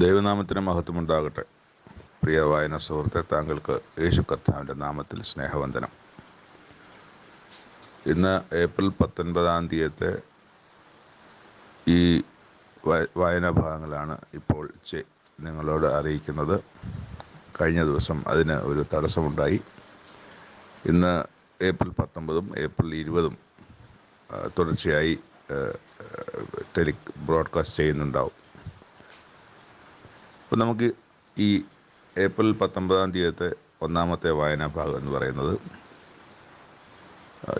ദൈവനാമത്തിന് മഹത്വമുണ്ടാകട്ടെ. പ്രിയ വായന സുഹൃത്തെ താങ്കൾക്ക് യേശു കർത്താവിന്റെ നാമത്തിൽ സ്നേഹവന്ദനം. ഇന്ന് ഏപ്രിൽ പത്തൊൻപതാം തീയതിയത്തെ ഈ വായന ഭാഗങ്ങളാണ് ഇപ്പോൾ ചെ- നിങ്ങളോട് അറിയിക്കുന്നത്. കഴിഞ്ഞ ദിവസം അതിന് ഒരു തടസ്സമുണ്ടായി. ഇന്ന് ഏപ്രിൽ പത്തൊമ്പതും ഏപ്രിൽ ഇരുപതും തുടർച്ചയായി ടെലി ബ്രോഡ്കാസ്റ്റ് ചെയ്യുന്നുണ്ടാവും. അപ്പോൾ നമുക്ക് ഈ ഏപ്രിൽ പത്തൊമ്പതാം തീയതിയത്തെ ഒന്നാമത്തെ വായനാ ഭാഗം എന്ന് പറയുന്നത്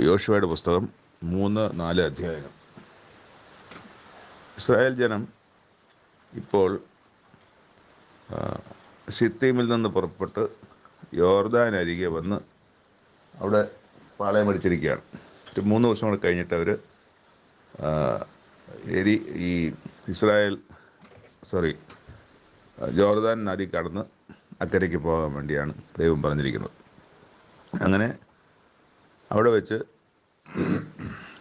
യോശുവയുടെ പുസ്തകം മൂന്ന് നാല് അധ്യായം ഇസ്രായേൽ ജനം ഇപ്പോൾ സിത്തീമിൽ നിന്ന് പുറപ്പെട്ട് യോർദാൻ അരികെ വന്ന് അവിടെ പാളയം അടിച്ചിരിക്കുകയാണ്. ഒരു മൂന്ന് ദിവസം കൂടെ കഴിഞ്ഞിട്ട് അവർ എരി ഈ ഇസ്രായേൽ സോറി ജോർദാൻ നദി കടന്ന് അക്കരയ്ക്ക് പോകാൻ വേണ്ടിയാണ് ദൈവം പറഞ്ഞിരിക്കുന്നത്. അങ്ങനെ അവിടെ വെച്ച്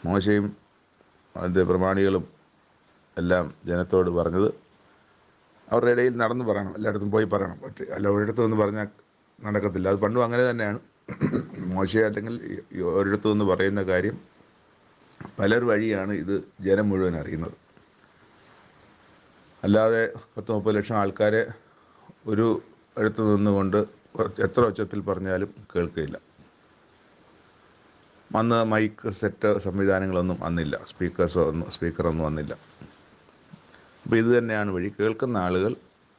മോശയും അതിന്റെ പ്രമാണികളും എല്ലാം ജനത്തോട് പറഞ്ഞത് അവരുടെ ഇടയിൽ നടന്ന് പറയണം എല്ലായിടത്തും പോയി പറയണം. പക്ഷേ അല്ല ഒരിടത്തു നിന്ന് പറഞ്ഞാൽ നടക്കത്തില്ല. അത് പണ്ടും അങ്ങനെ തന്നെയാണ്. മോശ അല്ലെങ്കിൽ ഒരിടത്തു നിന്ന് പറയുന്ന കാര്യം പലർ വഴിയാണ് ഇത് ജനം മുഴുവൻ അറിയുന്നത്. അല്ലാതെ പത്ത് മുപ്പത് ലക്ഷം ആൾക്കാരെ ഒരു അടുത്ത് നിന്നുകൊണ്ട് എത്ര ഉച്ചത്തിൽ പറഞ്ഞാലും കേൾക്കില്ല. അന്ന് മൈക്ക് സെറ്റ് സംവിധാനങ്ങളൊന്നും അന്നില്ല. സ്പീക്കേഴ്സോ ഒന്നും സ്പീക്കറൊന്നും വന്നില്ല അപ്പോൾ ഇത് തന്നെയാണ് വഴി. കേൾക്കുന്ന ആളുകൾ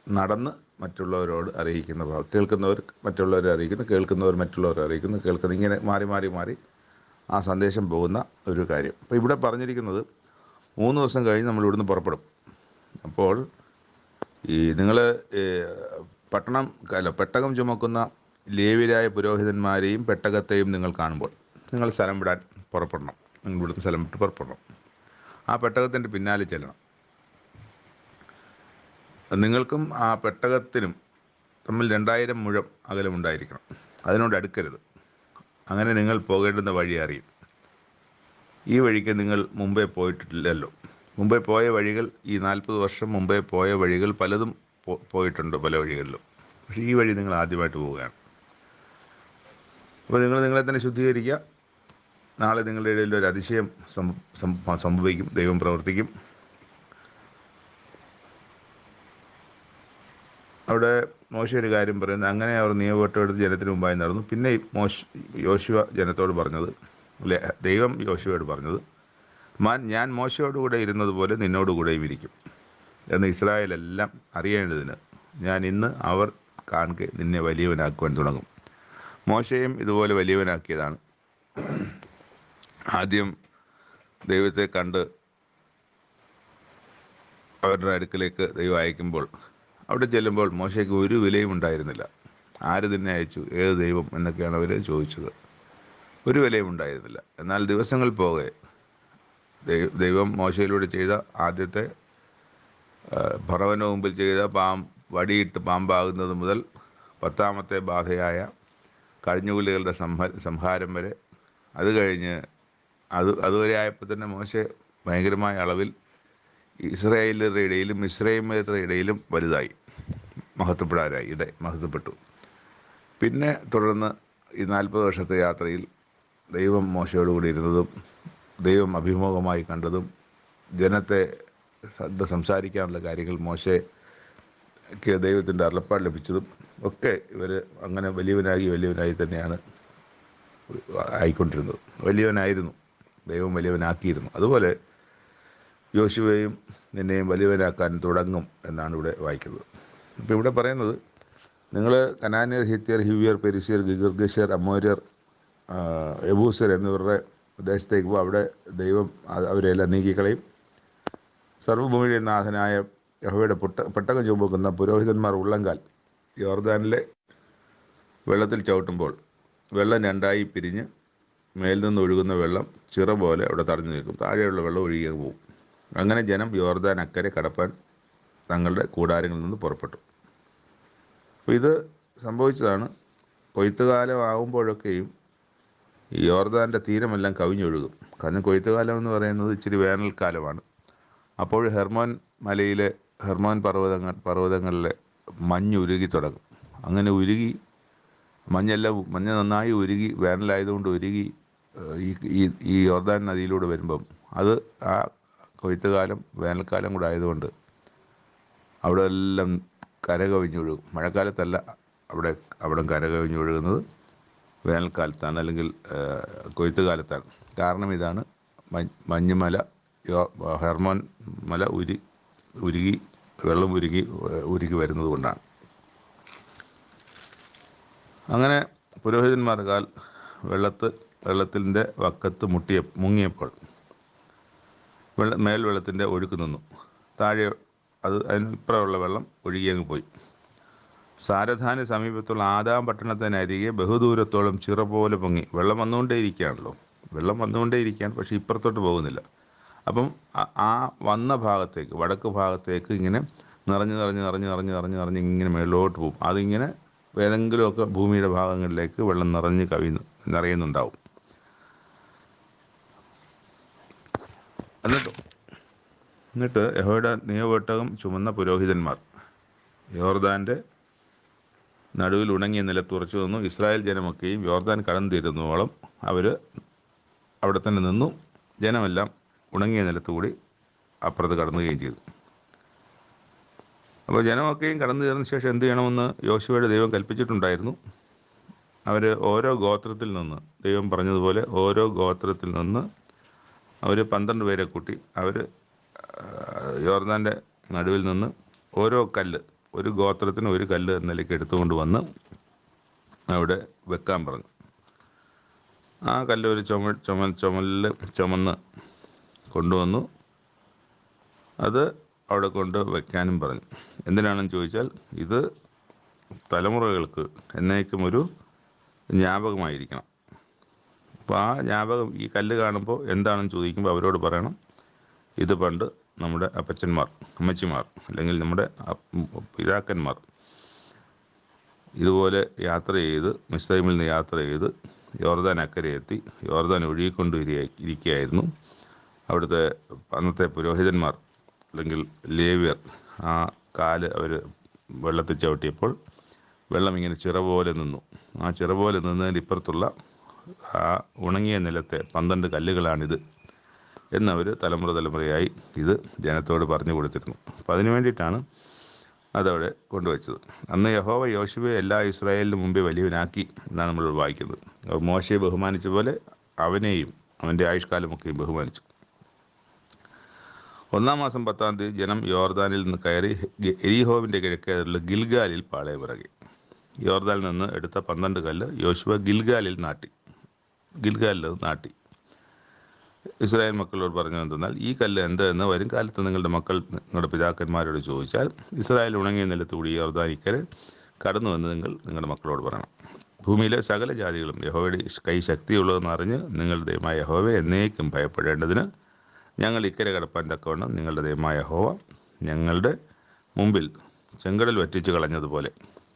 നടന്ന് മറ്റുള്ളവരോട് അറിയിക്കുന്ന ഭാഗം കേൾക്കുന്നവർ മറ്റുള്ളവരെ അറിയിക്കുന്നു കേൾക്കുന്നവർ മറ്റുള്ളവരെ അറിയിക്കുന്നു കേൾക്കുന്ന ഇങ്ങനെ മാറി മാറി മാറി ആ സന്ദേശം പോകുന്ന ഒരു കാര്യം. അപ്പോൾ ഇവിടെ പറഞ്ഞിരിക്കുന്നത് മൂന്ന് ദിവസം കഴിഞ്ഞ് നമ്മൾ ഇവിടുന്ന് പുറപ്പെടും. അപ്പോൾ ഈ നിങ്ങൾ പട്ടണം അല്ല പെട്ടകം ചുമക്കുന്ന ലേവിരായ പുരോഹിതന്മാരെയും പെട്ടകത്തെയും നിങ്ങൾ കാണുമ്പോൾ നിങ്ങൾ സ്ഥലം വിടാൻ പുറപ്പെടണം. നിങ്ങൾ ഇവിടുന്ന് സ്ഥലം വിട്ട് പുറപ്പെടണം. ആ പെട്ടകത്തിന്റെ പിന്നാലെ ചെല്ലണം. നിങ്ങൾക്കും ആ പെട്ടകത്തിനും തമ്മിൽ രണ്ടായിരം മുഴം അകലമുണ്ടായിരിക്കണം അതിനോട് അടുക്കരുത്. അങ്ങനെ നിങ്ങൾ പോകേണ്ടുന്ന വഴി അറിയും. ഈ വഴിക്ക് നിങ്ങൾ മുമ്പേ പോയിട്ടില്ലല്ലോ. മുമ്പേ പോയ വഴികൾ ഈ നാൽപ്പത് വർഷം മുമ്പേ പോയ വഴികൾ പലതും പോയിട്ടുണ്ട് പല വഴികളിലും. പക്ഷേ ഈ വഴി നിങ്ങൾ ആദ്യമായിട്ട് പോവുകയാണ്. അപ്പോൾ നിങ്ങൾ നിങ്ങളെ തന്നെ ശുദ്ധീകരിക്കുക. നാളെ നിങ്ങളുടെ ഇടയിൽ ഒരു അതിശയം സംഭവിക്കും. ദൈവം പ്രവർത്തിക്കും. അവിടെ മോശ ഒരു കാര്യം പറയുന്നത് അങ്ങനെ അവർ നിയമവട്ടമെടുത്ത് ജനത്തിന് മുമ്പായി നടന്നു. പിന്നെ മോശ യോശുവ ജനത്തോട് പറഞ്ഞത് ദൈവം യോശുവയോട് പറഞ്ഞത് മാൻ ഞാൻ മോശയോടുകൂടെ ഇരുന്നത് പോലെ നിന്നോടുകൂടെയും ഇരിക്കും. എന്ന് ഇസ്രായേലെല്ലാം അറിയേണ്ടതിന് ഞാൻ ഇന്ന് അവർ കാണുക നിന്നെ വലിയവനാക്കുവാൻ തുടങ്ങും. മോശയും ഇതുപോലെ വലിയവനാക്കിയതാണ്. ആദ്യം ദൈവത്തെ കണ്ട് അവരുടെ അടുക്കലേക്ക് ദൈവം അയക്കുമ്പോൾ അവിടെ ചെല്ലുമ്പോൾ മോശയ്ക്ക് ഒരു വിലയും ഉണ്ടായിരുന്നില്ല. ആര് തന്നെ അയച്ചു? ഏത് ദൈവം? എന്നൊക്കെയാണ് അവർ ചോദിച്ചത്. ഒരു വിലയും ഉണ്ടായിരുന്നില്ല. എന്നാൽ ദിവസങ്ങൾ പോകെ. ദൈവം മോശയിലൂടെ ചെയ്ത ആദ്യത്തെ ഭറവന് മുമ്പിൽ ചെയ്ത പാം വടിയിട്ട് പാമ്പാകുന്നത് മുതൽ പത്താമത്തെ ബാധയായ കഴിഞ്ഞുകൂലികളുടെ സംഹ സംഹാരം വരെ. അത് കഴിഞ്ഞ് അത് അതുവരെ ആയപ്പോൾ തന്നെ മോശ ഭയങ്കരമായ അളവിൽ ഇസ്രായേലരുടെ ഇടയിലും ഇസ്രൈമരുടെ ഇടയിലും വലുതായി. മഹത്വപ്പെടാനായി ഇട മഹത്വപ്പെട്ടു. പിന്നെ തുടർന്ന് ഈ നാൽപ്പത് വർഷത്തെ യാത്രയിൽ ദൈവം മോശയോടുകൂടി ഇരുന്നതും ദൈവം അഭിമുഖമായി കണ്ടതും ജനത്തെ സംസാരിക്കാനുള്ള കാര്യങ്ങൾ മോശയ്ക്ക് ദൈവത്തിന്റെ അരുളപ്പാട് ലഭിച്ചതും ഒക്കെ ഇവർ അങ്ങനെ വലിയവനായി വലിയവനായി തന്നെയാണ് ആയിക്കൊണ്ടിരുന്നത്. വലിയവനായിരുന്നു. ദൈവം വലിയവനാക്കിയിരുന്നു. അതുപോലെ യോശുവയും നിന്നെയും വലിയവനാക്കാൻ തുടങ്ങും എന്നാണ് ഇവിടെ വായിക്കുന്നത്. അപ്പോൾ ഇവിടെ പറയുന്നത് നിങ്ങൾ കനാനിയർ ഹിത്യർ ഹിവിയർ പെരിസിയർ ഗിഗർഗിഷ്യർ അമോര്യർ എബൂസർ എന്നിവരുടെ ദേശത്തേക്ക് പോകും അവിടെ ദൈവം അവരെല്ലാം നീക്കിക്കളയും. സർവഭൂമിയുടെ നാഥനായ യഹോയുടെ പുട്ട പെട്ടകം ചുമക്കുന്ന പുരോഹിതന്മാർ ഉള്ളങ്കാൽ യോർദാനിലെ വെള്ളത്തിൽ ചവിട്ടുമ്പോൾ വെള്ളം രണ്ടായി പിരിഞ്ഞ് മേൽ നിന്ന് ഒഴുകുന്ന വെള്ളം ചിറ പോലെ അവിടെ തടഞ്ഞു നിൽക്കും. താഴെയുള്ള വെള്ളം ഒഴുകി പോകും അങ്ങനെ ജനം യോർദാൻ അക്കരെ കടപ്പാൻ തങ്ങളുടെ കൂടാരങ്ങളിൽ നിന്ന് പുറപ്പെട്ടു. അപ്പോൾ ഇത് സംഭവിച്ചതാണ് കൊയ്ത്തുകാലം ആകുമ്പോഴൊക്കെയും ഈ യോർദാന്റെ തീരമെല്ലാം കവിഞ്ഞൊഴുകും. കാരണം കൊയ്ത്തുകാലം എന്ന് പറയുന്നത് ഇച്ചിരി വേനൽക്കാലമാണ്. അപ്പോൾ ഹെർമോൻ മലയിലെ ഹെർമോൻ പർവതങ്ങൾ പർവതങ്ങളിലെ മഞ്ഞ് ഉരുകി തുടങ്ങും. അങ്ങനെ ഉരുകി മഞ്ഞെല്ലാം മഞ്ഞ് നന്നായി ഉരുകി വേനലായതുകൊണ്ട് ഉരുകി ഈ ഈ യോർദാൻ നദിയിലൂടെ വരുമ്പം അത് ആ കൊയ്ത്തുകാലം വേനൽക്കാലം കൂടെ ആയതുകൊണ്ട് അവിടെ എല്ലാം കരകവിഞ്ഞൊഴുകും. മഴക്കാലത്തല്ല അവിടെ അവിടെ കരകവിഞ്ഞൊഴുകുന്നത്. വേനൽക്കാലത്താണ് അല്ലെങ്കിൽ കൊയ്ത്ത് കാലത്താണ് കാരണം ഇതാണ് മഞ്ഞ് മഞ്ഞുമല ഹെർമോൻ മല ഉരി ഉരുകി വെള്ളം ഉരുകി ഉരുകി വരുന്നത് കൊണ്ടാണ്. അങ്ങനെ പുരോഹിതന്മാർ കാൽ വെള്ളത്ത് വെള്ളത്തിന്റെ വക്കത്ത് മുട്ടിയ മുങ്ങിയപ്പോൾ വെള്ള മേൽവെള്ളത്തിന്റെ ഒഴുക്ക് നിന്നു. താഴെ അത് അതിന് ഇപ്പുറമുള്ള വെള്ളം ഒഴുകിയങ്ങ് പോയി. സാരധാന് സമീപത്തുള്ള ആദാം പട്ടണത്തിനരികെ ബഹുദൂരത്തോളം ചിറ പോലെ പൊങ്ങി. വെള്ളം വന്നുകൊണ്ടേ വന്നുകൊണ്ടേയിരിക്കുകയാണല്ലോ വെള്ളം വന്നുകൊണ്ടേ വന്നുകൊണ്ടേയിരിക്കുകയാണ് പക്ഷേ ഇപ്പുറത്തോട്ട് പോകുന്നില്ല. അപ്പം ആ- ആ വന്ന ഭാഗത്തേക്ക് വടക്ക് ഭാഗത്തേക്ക് ഇങ്ങനെ നിറഞ്ഞു നിറഞ്ഞ് നിറഞ്ഞ് നിറഞ്ഞ് നിറഞ്ഞ് നിറഞ്ഞ് ഇങ്ങനെ മേളിലോട്ട് പോകും. അതിങ്ങനെ ഏതെങ്കിലുമൊക്കെ ഭൂമിയുടെ ഭാഗങ്ങളിലേക്ക് വെള്ളം നിറഞ്ഞ് കവിയുന്നു നിറയുന്നുണ്ടാവും. എന്നിട്ട് എന്നിട്ട് യഹോയുടെ നിയമവട്ടകം ചുമന്ന പുരോഹിതന്മാർ യോർദാന്റെ നടുവിൽ ഉണങ്ങിയ നിലത്ത് ഉറച്ചു നിന്നു ഇസ്രായേൽ ജനമൊക്കെയും യോർദാൻ കടന്നു തീരുന്നോളം അവർ അവിടെ തന്നെ നിന്നു. ജനമെല്ലാം ഉണങ്ങിയ നിലത്ത് കൂടി അപ്പുറത്ത് കടന്നുകയും ചെയ്തു. അപ്പോൾ ജനമൊക്കെയും കടന്നു തീർന്ന ശേഷം എന്ത് ചെയ്യണമെന്ന് യോശുവയുടെ ദൈവം കൽപ്പിച്ചിട്ടുണ്ടായിരുന്നു. അവർ ഓരോ ഗോത്രത്തിൽ നിന്ന് ദൈവം പറഞ്ഞതുപോലെ ഓരോ ഗോത്രത്തിൽ നിന്ന് അവർ പന്ത്രണ്ട് പേരെ കൂട്ടി അവർ യോർദാന്റെ നടുവിൽ നിന്ന് ഓരോ കല്ല് ഒരു ഗോത്രത്തിന് ഒരു കല്ല് എന്ന നിലയ്ക്ക് എടുത്തുകൊണ്ട് വന്ന് അവിടെ വെക്കാൻ പറഞ്ഞു. ആ കല്ല് ഒരു ചുമ ചുമ ചുമലിൽ ചുമന്ന് കൊണ്ടുവന്നു. അത് അവിടെ കൊണ്ട് വെക്കാനും പറഞ്ഞു. എന്തിനാണെന്ന് ചോദിച്ചാൽ ഇത് തലമുറകൾക്ക് എന്നേക്കും ഒരു ജ്ഞാപകമായിരിക്കണം. അപ്പോൾ ആ ജ്ഞാപകം ഈ കല്ല് കാണുമ്പോൾ എന്താണെന്ന് ചോദിക്കുമ്പോൾ അവരോട് പറയണം. ഇത് പണ്ട് നമ്മുടെ അപ്പച്ചന്മാർ അമ്മച്ചിമാർ അല്ലെങ്കിൽ നമ്മുടെ പിതാക്കന്മാർ ഇതുപോലെ യാത്ര ചെയ്ത് മിസ്രൈമിൽ നിന്ന് യാത്ര ചെയ്ത് യോർദാൻ അക്കരെ എത്തി യോർദാൻ ഒഴുകിക്കൊണ്ട് ഇരി- ഇരിക്കുകയായിരുന്നു. അവിടുത്തെ അന്നത്തെ പുരോഹിതന്മാർ അല്ലെങ്കിൽ ലേവ്യർ ആ കാൽ അവർ വെള്ളത്തിൽ ചവിട്ടിയപ്പോൾ വെള്ളം ഇങ്ങനെ ചിറ പോലെ നിന്നു. ആ ചിറ പോലെ നിന്നതിന്റെ ഇപ്പുറത്തുള്ള ആ ഉണങ്ങിയ നിലത്തെ പന്ത്രണ്ട് കല്ലുകളാണിത്. എന്നവർ തലമുറ തലമുറയായി ഇത് ജനത്തോട് പറഞ്ഞു കൊടുത്തിരുന്നു. അപ്പോൾ അതിനു വേണ്ടിയിട്ടാണ് അതവിടെ കൊണ്ടുവച്ചത്. അന്ന് യഹോവ യോശുവെ എല്ലാ ഇസ്രായേലിനും മുമ്പേ വലിയവനാക്കി എന്നാണ് നമ്മൾ വായിക്കുന്നത്. മോശയെ ബഹുമാനിച്ച പോലെ അവനെയും അവന്റെ ആയുഷ്കാലമൊക്കെയും ബഹുമാനിച്ചു. ഒന്നാം മാസം പത്താം തീയതി ജനം യോർദാനിൽ നിന്ന് കയറി എരിഹോവിന്റെ കിഴക്കേറുള്ള ഗിൽഗാലിൽ പാളയമിറങ്ങി യോർദാനിൽ നിന്ന് എടുത്ത പന്ത്രണ്ട് കല്ല് യോശുവ ഗിൽഗാലിൽ നാട്ടി. ഗിൽഗാലിൽ നാട്ടി. ഇസ്രായേൽ മക്കളോട് പറഞ്ഞു എന്തെന്നാൽ ഈ കല്ല് എന്ത് എന്ന് വരും കാലത്ത് നിങ്ങളുടെ മക്കൾ നിങ്ങളുടെ പിതാക്കന്മാരോട് ചോദിച്ചാൽ ഇസ്രായേൽ ഉണങ്ങിയ നിലത്ത് കൂടി യോർദാനിക്കരെ കടന്നു എന്ന് നിങ്ങൾ നിങ്ങളുടെ മക്കളോട് പറയണം. ഭൂമിയിലെ സകല ജാതികളും യഹോവയുടെ കൈ ശക്തിയുള്ളതെന്ന് അറിഞ്ഞ് നിങ്ങളുടെ ദൈവമായ യഹോവയെ എന്നേക്കും ഭയപ്പെടേണ്ടതിന് ഞങ്ങൾ ഇക്കരെ കടപ്പാൻ തക്കവണ്ണം നിങ്ങളുടെ ദൈവമായ യഹോവ ഞങ്ങളുടെ മുമ്പിൽ ചെങ്കടൽ വറ്റിച്ച് കളഞ്ഞതുപോലെ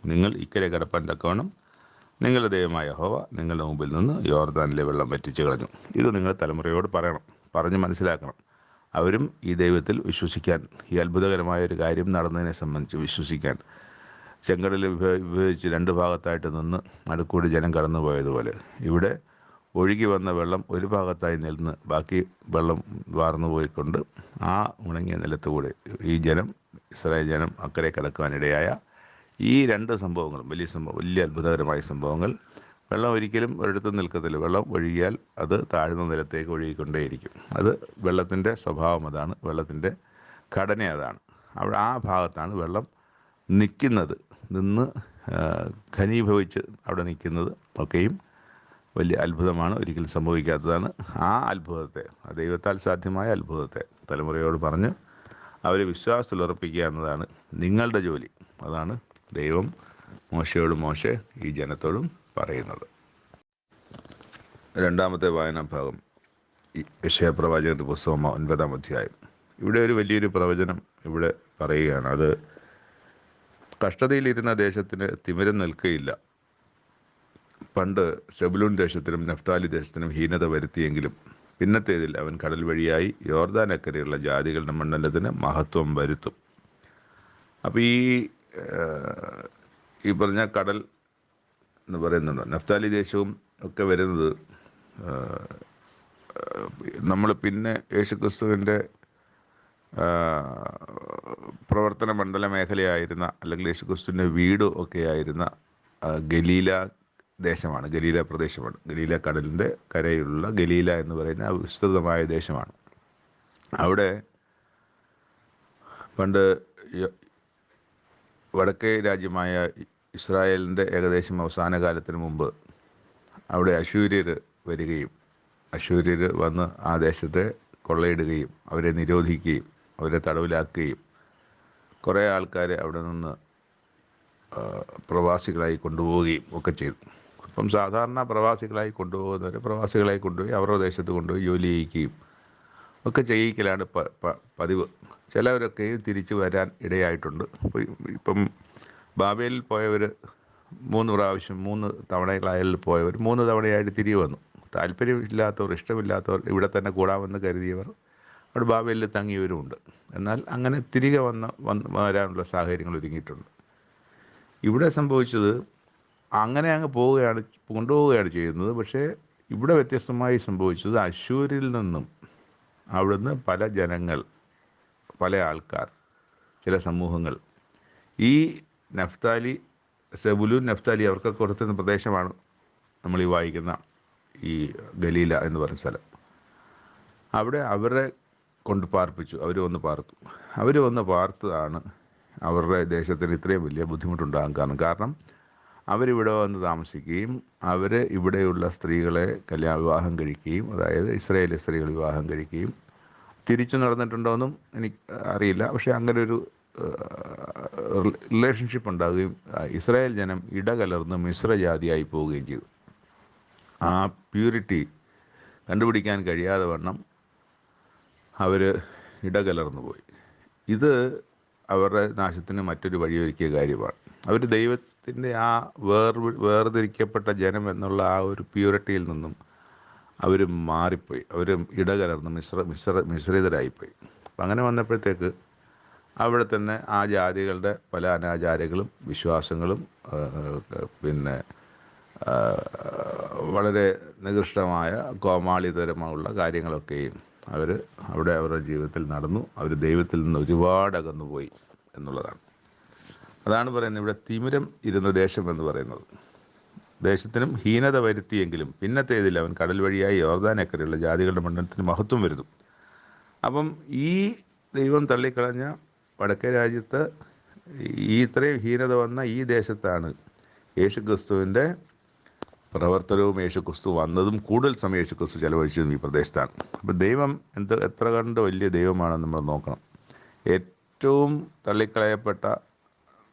നിങ്ങൾ ഇക്കരെ കടപ്പാൻ തക്കവണ്ണം നിങ്ങളുടെ ദൈവമായ ഹോവ നിങ്ങളുടെ മുമ്പിൽ നിന്ന് യോർദാനിലെ വെള്ളം വറ്റിച്ച് കളഞ്ഞു. ഇത് നിങ്ങൾ തലമുറയോട് പറയണം പറഞ്ഞ് മനസ്സിലാക്കണം. അവരും ഈ ദൈവത്തിൽ വിശ്വസിക്കാൻ ഈ അത്ഭുതകരമായ ഒരു കാര്യം നടന്നതിനെ സംബന്ധിച്ച് വിശ്വസിക്കാൻ. ചെങ്കടൽ വിഭജിച്ച് രണ്ട് ഭാഗത്തായിട്ട് നിന്ന് നടുക്കൂടി ജനം കടന്നുപോയതുപോലെ. ഇവിടെ ഒഴുകി വന്ന വെള്ളം ഒരു ഭാഗത്തായി നിന്ന് ബാക്കി വെള്ളം വാർന്നു പോയിക്കൊണ്ട് ആ ഉണങ്ങിയ നിലത്തുകൂടെ ഈ ജനം ഇസ്രായേൽ ജനം അക്കരെ കടക്കുവാനിടയായ ഈ രണ്ട് സംഭവങ്ങളും വലിയ സംഭവം വലിയ അത്ഭുതകരമായ സംഭവങ്ങൾ വെള്ളം ഒരിക്കലും ഒരിടത്തും നിൽക്കത്തില്ല. വെള്ളം ഒഴുകിയാൽ അത് താഴ്ന്ന നിലത്തേക്ക് ഒഴുകിക്കൊണ്ടേയിരിക്കും. അത് വെള്ളത്തിന്റെ സ്വഭാവം അതാണ്. വെള്ളത്തിന്റെ ഘടന അതാണ്. അവിടെ ആ ഭാഗത്താണ് വെള്ളം നിൽക്കുന്നത്. നിന്ന് ഖനീഭവിച്ച് അവിടെ നിൽക്കുന്നത് ഒക്കെയും വലിയ അത്ഭുതമാണ്. ഒരിക്കലും സംഭവിക്കാത്തതാണ്. ആ അത്ഭുതത്തെ ദൈവത്താൽ സാധ്യമായ അത്ഭുതത്തെ തലമുറയോട് പറഞ്ഞ് അവരെ വിശ്വാസത്തിൽ ഉറപ്പിക്കുക എന്നതാണ് നിങ്ങളുടെ ജോലി. അതാണ് ദൈവം മോശയോട് മോശ ഈ ജനത്തോടും പറയുന്നത്. രണ്ടാമത്തെ വായനാ ഭാഗം ഈ യശയപ്രവാചകന്റെ പുസ്തകം ഒൻപതാം അധ്യായം. ഇവിടെ ഒരു വലിയൊരു പ്രവചനം ഇവിടെ പറയുകയാണ്. അത് കഷ്ടതയിലിരുന്ന ദേശത്തിന് തിമിരം നിൽക്കുകയില്ല പണ്ട് സെബുലൂൺ ദേശത്തിനും നഫ്താലി ദേശത്തിനും ഹീനത വരുത്തിയെങ്കിലും പിന്നത്തേതിൽ അവൻ കടൽ വഴിയായി യോർദാനക്കരയുള്ള ജാതികളുടെ മണ്ഡലത്തിന് മഹത്വം വരുത്തും. അപ്പോൾ ഈ ഈ പറഞ്ഞ കടൽ എന്ന് പറയുന്നുണ്ട്. നഫ്താലി ദേശവും ഒക്കെ വരുന്നത് നമ്മൾ പിന്നെ യേശുക്രിസ്തുവിന്റെ പ്രവർത്തന മണ്ഡല മേഖലയായിരുന്ന അല്ലെങ്കിൽ യേശുക്രിസ്തുവിന്റെ വീട് ഒക്കെ ആയിരുന്ന ഗലീല ദേശമാണ് ഗലീല പ്രദേശമാണ്. ഗലീല കടലിന്റെ കരയിലുള്ള ഗലീല എന്ന് പറയുന്ന വിസ്തൃതമായ ദേശമാണ്. അവിടെ പണ്ട് വടക്കേ രാജ്യമായ ഇസ്രായേലിന്റെ ഏകദേശം അവസാന കാലത്തിന് മുമ്പ് അവിടെ അശൂര്യർ വരികയും അശൂര്യർ വന്ന് ആ ദേശത്തെ കൊള്ളയിടുകയും അവരെ നിരോധിക്കുകയും അവരെ തടവിലാക്കുകയും കുറേ ആൾക്കാരെ അവിടെ നിന്ന് പ്രവാസികളായി കൊണ്ടുപോവുകയും ഒക്കെ ചെയ്തു. അപ്പം സാധാരണ പ്രവാസികളായി കൊണ്ടുപോകുന്നവരെ പ്രവാസികളായി കൊണ്ടുപോയി അവരുടെ ദേശത്ത് കൊണ്ടുപോയി ജോലി ചെയ്യിക്കുകയും ഒക്കെ ചെയ്യിക്കലാണ് പതിവ്. ചിലവരൊക്കെ തിരിച്ചു വരാൻ ഇടയായിട്ടുണ്ട്. ഇപ്പം ബാബേലിൽ പോയവർ മൂന്ന് പ്രാവശ്യം മൂന്ന് തവണകളായാലും പോയവർ മൂന്ന് തവണയായിട്ട് തിരികെ വന്നു. താല്പര്യമില്ലാത്തവർ ഇഷ്ടമില്ലാത്തവർ ഇവിടെ തന്നെ കൂടാമെന്ന് കരുതിയവർ അവിടെ ബാബേലിൽ തങ്ങിയവരുമുണ്ട്. എന്നാൽ അങ്ങനെ തിരികെ വന്ന് വന്ന് വരാനുള്ള സാഹചര്യങ്ങൾ ഒരുങ്ങിയിട്ടുണ്ട്. ഇവിടെ സംഭവിച്ചത് അങ്ങനെ അങ്ങ് പോവുകയാണ് കൊണ്ടുപോവുകയാണ് ചെയ്യുന്നത്. പക്ഷേ ഇവിടെ വ്യത്യസ്തമായി സംഭവിച്ചത് അശൂരിൽ നിന്നും അവിടുന്ന് പല ജനങ്ങൾ പല ആൾക്കാർ ചില സമൂഹങ്ങൾ. ഈ നഫ്താലി സെബുലു നഫ്താലി അവർക്കൊക്കെ കൊടുത്തിരുന്ന പ്രദേശമാണ് നമ്മൾ ഈ വായിക്കുന്ന ഈ ഗലീല എന്ന് പറയുന്ന സ്ഥലം. അവിടെ അവരെ കൊണ്ട് പാർപ്പിച്ചു അവർ വന്ന് പാർത്തു. അവർ വന്ന് പാർത്തതാണ് അവരുടെ ദേശത്തിന് ഇത്രയും വലിയ ബുദ്ധിമുട്ടുണ്ടാകാൻ കാരണം. കാരണം അവരിവിടെ വന്ന് താമസിക്കുകയും അവർ ഇവിടെയുള്ള സ്ത്രീകളെ കല്യാണ വിവാഹം കഴിക്കുകയും അതായത് ഇസ്രയേലി സ്ത്രീകൾ വിവാഹം കഴിക്കുകയും തിരിച്ചു നടന്നിട്ടുണ്ടോയെന്നും എനിക്ക് അറിയില്ല. പക്ഷേ അങ്ങനെ ഒരു റിലേഷൻഷിപ്പ് ഉണ്ടാവുകയും ഇസ്രായേൽ ജനം ഇടകലർന്ന് മിശ്രജാതിയായി പോവുകയും ചെയ്തു. ആ പ്യൂരിറ്റി കണ്ടുപിടിക്കാൻ കഴിയാതെ വണ്ണം അവർ ഇടകലർന്നു പോയി. ഇത് അവരുടെ നാശത്തിന് മറ്റൊരു വഴിയൊരുക്കിയ കാര്യമാണ്. അവർ ദൈവത്തിന്റെ ആ വേർ വേർതിരിക്കപ്പെട്ട ജനം എന്നുള്ള ആ ഒരു പ്യൂരിറ്റിയിൽ നിന്നും അവർ മാറിപ്പോയി. അവർ ഇടകലർന്ന് മിശ്ര മിശ്ര മിശ്രിതരായിപ്പോയി. അങ്ങനെ വന്നപ്പോഴത്തേക്ക് അവിടെ തന്നെ ആ ജാതികളുടെ പല അനാചാരങ്ങളും വിശ്വാസങ്ങളും പിന്നെ വളരെ നികൃഷ്ടമായ കോമാളിതരമുള്ള കാര്യങ്ങളൊക്കെയും അവർ അവിടെ അവരുടെ ജീവിതത്തിൽ നടന്നു. അവർ ദൈവത്തിൽ നിന്ന് ഒരുപാട് അകന്നുപോയി എന്നുള്ളതാണ്. അതാണ് പറയുന്നത്. ഇവിടെ തിമിരം ഇരുന്ന ദേശം എന്ന് പറയുന്നത്. ദേശത്തിനും ഹീനത വരുത്തിയെങ്കിലും പിന്നത്തേതിൽ അവൻ കടൽ വഴിയായി യോർദാനക്കരയുള്ള ജാതികളുടെ മണ്ഡലത്തിന് മഹത്വം വരുന്നു. അപ്പം ഈ ദൈവം തള്ളിക്കളഞ്ഞ വടക്കേ രാജ്യത്ത് ഈ ഇത്രയും ഹീനത വന്ന ഈ ദേശത്താണ് യേശുക്രിസ്തുവിന്റെ പ്രവർത്തനവും യേശുക്രിസ്തു വന്നതും കൂടുതൽ സമയം യേശുക്രിസ്തു ചെലവഴിച്ചതും ഈ പ്രദേശത്താണ്. അപ്പം ദൈവം എന്ത് എത്ര കണ്ട് വലിയ ദൈവമാണെന്ന് നമ്മൾ നോക്കണം. ഏറ്റവും തള്ളിക്കളയപ്പെട്ട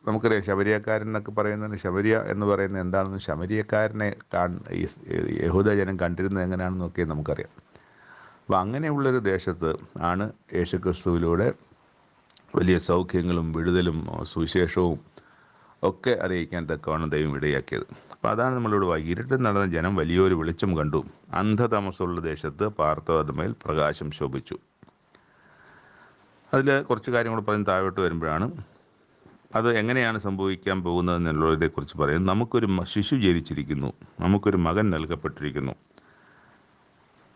നമുക്കറിയാം ശബരിയക്കാരൻ എന്നൊക്കെ പറയുന്നതിന് ശബരിയ എന്ന് പറയുന്നത് എന്താണെന്ന് ശബരിയക്കാരനെ കാൺ യഹൂദജനം കണ്ടിരുന്നത് എങ്ങനെയാണെന്നൊക്കെ നമുക്കറിയാം. അപ്പോൾ അങ്ങനെയുള്ളൊരു ദേശത്ത് ആണ് യേശുക്രിസ്തുവിലൂടെ വലിയ സൗഖ്യങ്ങളും വിടുതലും സുവിശേഷവും ഒക്കെ അറിയിക്കാൻ തക്കവണ്ണം ദൈവം ഇടയാക്കിയത്. അപ്പോൾ അതാണ് നമ്മളോട് ഇരുട്ടിൽ നടന്ന ജനം വലിയൊരു വെളിച്ചം കണ്ടു. അന്ധതമസമുള്ള ദേശത്ത് പാർത്ഥവർമ്മയിൽ പ്രകാശം ശോഭിച്ചു. അതിൽ കുറച്ച് കാര്യങ്ങൾ പറഞ്ഞ് താഴോട്ട് വരുമ്പോഴാണ് അത് എങ്ങനെയാണ് സംഭവിക്കാൻ പോകുന്നത് എന്നുള്ളതിനെക്കുറിച്ച് പറയും നമുക്കൊരു ശിശു ജനിച്ചിരിക്കുന്നു. നമുക്കൊരു മകൻ നൽകപ്പെട്ടിരിക്കുന്നു.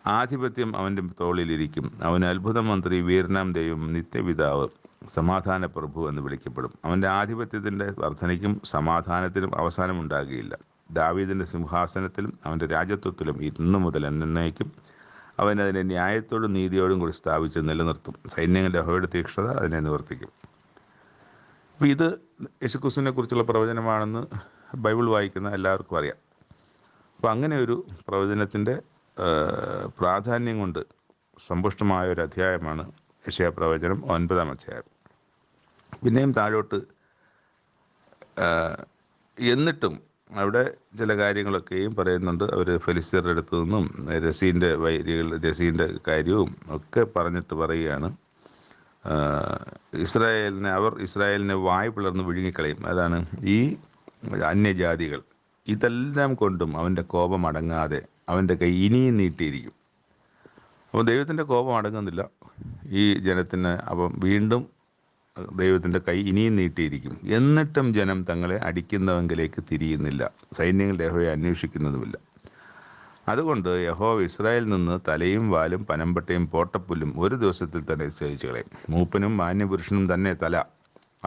ആധിപത്യം അവന്റെ തോളിലിരിക്കും. അവൻ അത്ഭുത മന്ത്രി വീരനാം ദൈവം നിത്യപിതാവ് സമാധാന പ്രഭു എന്ന് വിളിക്കപ്പെടും. അവന്റെ ആധിപത്യത്തിന്റെ വർധനയ്ക്കും സമാധാനത്തിനും അവസാനമുണ്ടാകുകയില്ല. ദാവീദിന്റെ സിംഹാസനത്തിലും അവന്റെ രാജ്യത്വത്തിലും ഇന്നു മുതൽ എന്നേക്കും അവൻ അതിനെ ന്യായത്തോടും നീതിയോടും കൂടി സ്ഥാപിച്ച് നിലനിർത്തും. സൈന്യങ്ങളുടെ അവയുടെ തീക്ഷ്ണത അതിനെ നിവർത്തിക്കും. അപ്പോൾ ഇത് യേശുക്രിസ്തുവിനെ കുറിച്ചുള്ള പ്രവചനമാണെന്ന് ബൈബിൾ വായിക്കുന്ന എല്ലാവർക്കും അറിയാം. അപ്പോൾ അങ്ങനെ ഒരു പ്രവചനത്തിന്റെ പ്രാധാന്യം കൊണ്ട് സമ്പുഷ്ടമായ ഒരു അധ്യായമാണ് യശയ പ്രവചനം ഒൻപതാം അധ്യായം. പിന്നെയും താഴോട്ട് എന്നിട്ടും അവിടെ ചില കാര്യങ്ങളൊക്കെയും പറയുന്നുണ്ട്. അവർ ഫെലിസ്തീരുടെ അടുത്തു നിന്നും രസീന്റെ വൈരികൾ രസീന്റെ കാര്യവും ഒക്കെ പറഞ്ഞിട്ട് പറയുകയാണ്. ഇസ്രായേലിനെ അവർ ഇസ്രായേലിനെ വായ് പിളർന്ന് വിഴുങ്ങിക്കളയും. അതാണ് ഈ അന്യജാതികൾ. ഇതെല്ലാം കൊണ്ടും അവന്റെ കോപം അടങ്ങാതെ അവന്റെ കൈ ഇനിയും നീട്ടിയിരിക്കും. അപ്പോൾ ദൈവത്തിന്റെ കോപം അടങ്ങുന്നില്ല. ഈ ജനത്തിന് അപ്പം വീണ്ടും ദൈവത്തിന്റെ കൈ ഇനിയും നീട്ടിയിരിക്കും. എന്നിട്ടും ജനം തങ്ങളെ അടിക്കുന്നവങ്കിലേക്ക് തിരിയുന്നില്ല. സൈന്യങ്ങളുടെ ഹോയെ അന്വേഷിക്കുന്നതുമില്ല. അതുകൊണ്ട് യഹോവ ഇസ്രായേലിൽ നിന്ന് തലയും വാലും പനമ്പട്ടയും പോട്ടപ്പുല്ലും ഒരു ദിവസത്തിൽ തന്നെ സഹിച്ചു കളയും. മൂപ്പനും മാന്യപുരുഷനും തന്നെ തല.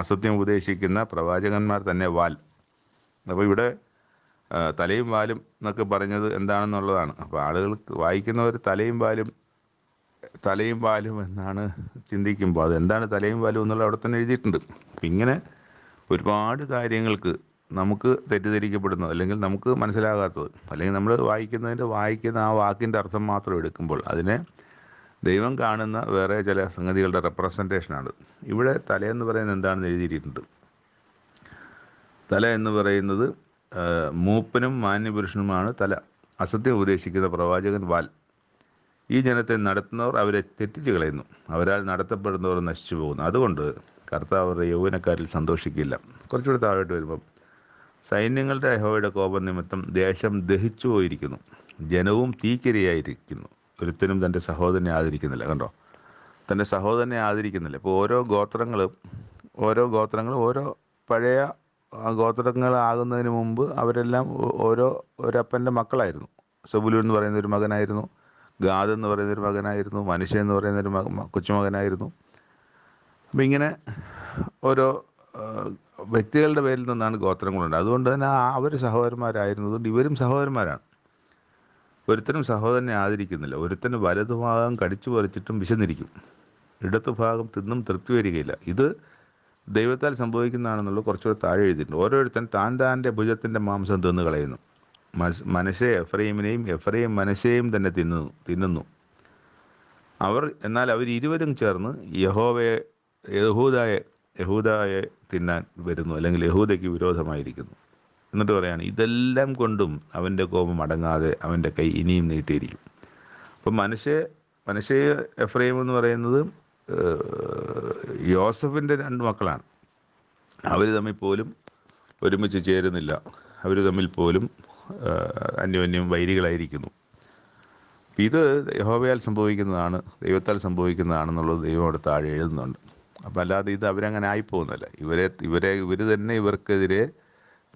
അസത്യം ഉപദേശിക്കുന്ന പ്രവാചകന്മാർ തന്നെ വാൽ. അപ്പോൾ ഇവിടെ തലയും വാലും എന്നൊക്കെ പറഞ്ഞത് എന്താണെന്നുള്ളതാണ്. അപ്പോൾ ആളുകൾ വായിക്കുന്നവർ തലയും വാലും തലയും വാലും എന്നാണ് ചിന്തിക്കുമ്പോൾ അത് എന്താണ് തലയും വാലും എന്നുള്ളത് അവിടെ തന്നെ എഴുതിയിട്ടുണ്ട്. ഇങ്ങനെ ഒരുപാട് കാര്യങ്ങൾക്ക് നമുക്ക് തെറ്റിദ്ധരിക്കപ്പെടുന്നത് അല്ലെങ്കിൽ നമുക്ക് മനസ്സിലാകാത്തത്. അല്ലെങ്കിൽ നമ്മൾ വായിക്കുന്നതിന്റെ വായിക്കുന്ന ആ വാക്കിന്റെ അർത്ഥം മാത്രം എടുക്കുമ്പോൾ അതിനെ ദൈവം കാണുന്ന വേറെ ചില സംഗതികളുടെ റെപ്രസെന്റേഷനാണ്. ഇവിടെ തലയെന്ന് പറയുന്നത് എന്താണെന്ന് എഴുതിയിട്ടുണ്ട്. തല എന്ന് പറയുന്നത് മൂപ്പനും മാന്യപുരുഷനുമാണ് തല. അസത്യം ഉപദേശിക്കുന്ന പ്രവാചകൻ വാൽ. ഈ ജനത്തെ നടത്തുന്നവർ അവരെ തെറ്റിച്ച് കളയുന്നു. അവരാൽ നടത്തപ്പെടുന്നവർ നശിച്ചു പോകുന്നു. അതുകൊണ്ട് കർത്താവ് അവരുടെ യൗവനക്കാരിൽ സന്തോഷിക്കില്ല. കുറച്ചുകൂടി താഴോട്ട് വരുമ്പം സൈന്യങ്ങളുടെ അഹോയുടെ കോപം നിമിത്തം ദേശം ദഹിച്ചു പോയിരിക്കുന്നു. ജനവും തീക്കിരയായിരിക്കുന്നു. ഒരുത്തനും തന്റെ സഹോദരനെ ആദരിക്കുന്നില്ല. കണ്ടോ? തന്റെ സഹോദരനെ ആദരിക്കുന്നില്ല. ഇപ്പോൾ ഓരോ ഗോത്രങ്ങളും ഓരോ ഗോത്രങ്ങളും ഓരോ പഴയ ഗോത്രങ്ങളാകുന്നതിന് മുമ്പ് അവരെല്ലാം ഓരോ ഒരപ്പന്റെ മക്കളായിരുന്നു. സബുലു എന്ന് പറയുന്ന ഒരു മകനായിരുന്നു. ഗാദ് എന്ന് പറയുന്ന ഒരു മകനായിരുന്നു. മനുഷ്യ എന്ന് പറയുന്ന ഒരു കൊച്ചുമകനായിരുന്നു. അപ്പം ഇങ്ങനെ ഓരോ വ്യക്തികളുടെ പേരിൽ നിന്നാണ് ഗോത്രങ്ങളുണ്ട് അതുകൊണ്ട് തന്നെ അവർ സഹോദരന്മാരായിരുന്നതുകൊണ്ട് ഇവരും സഹോദരന്മാരാണ്. ഒരുത്തനും സഹോദരനെ ആദരിക്കുന്നില്ല. ഒരുത്തന് വലതുഭാഗം കടിച്ചു പറിച്ചിട്ടും വിശന്നിരിക്കും. ഇടത്തു ഭാഗം തിന്നും തൃപ്തി വരികയില്ല. ഇത് ദൈവത്താൽ സംഭവിക്കുന്നതാണെന്നുള്ളത് കുറച്ചുകൂടെ താഴെ എഴുതിയിട്ടുണ്ട്. ഓരോരുത്തൻ താൻ താന്റെ ഭുജത്തിന്റെ മാംസം തിന്നു കളയുന്നു. മനശ്ശെ എഫ്രൈമിനെയും എഫ്രൈം മനശ്ശയെയും തന്നെ തിന്നു തിന്നുന്നു. അവർ എന്നാൽ അവർ ഇരുവരും ചേർന്ന് യഹോവയെ യഹൂദായെ യഹൂദായെ തിന്നാൻ വരുന്നു അല്ലെങ്കിൽ യഹൂദയ്ക്ക് വിരോധമായിരിക്കുന്നു. എന്നിട്ട് പറയാണ് ഇതെല്ലാം കൊണ്ടും അവന്റെ കോപം അടങ്ങാതെ അവന്റെ കൈ ഇനിയും നീട്ടിയിരിക്കും. അപ്പം മനുഷ്യ മനുഷ്യ എഫ്രൈം എന്ന് പറയുന്നത് യോസഫിന്റെ രണ്ട് മക്കളാണ്. അവർ തമ്മിൽ പോലും ഒരുമിച്ച് ചേരുന്നില്ല. അവർ തമ്മിൽ പോലും അന്യോന്യം വൈരികളായിരിക്കുന്നു. ഇത് യഹോവയാൽ സംഭവിക്കുന്നതാണ് ദൈവത്താൽ സംഭവിക്കുന്നതാണെന്നുള്ളത് ദൈവം അവിടെ താഴെ എഴുതുന്നുണ്ട്. അപ്പം അല്ലാതെ ഇത് അവരങ്ങനെ ആയിപ്പോകുന്നില്ല ഇവരെ ഇവരെ ഇവർ തന്നെ ഇവർക്കെതിരെ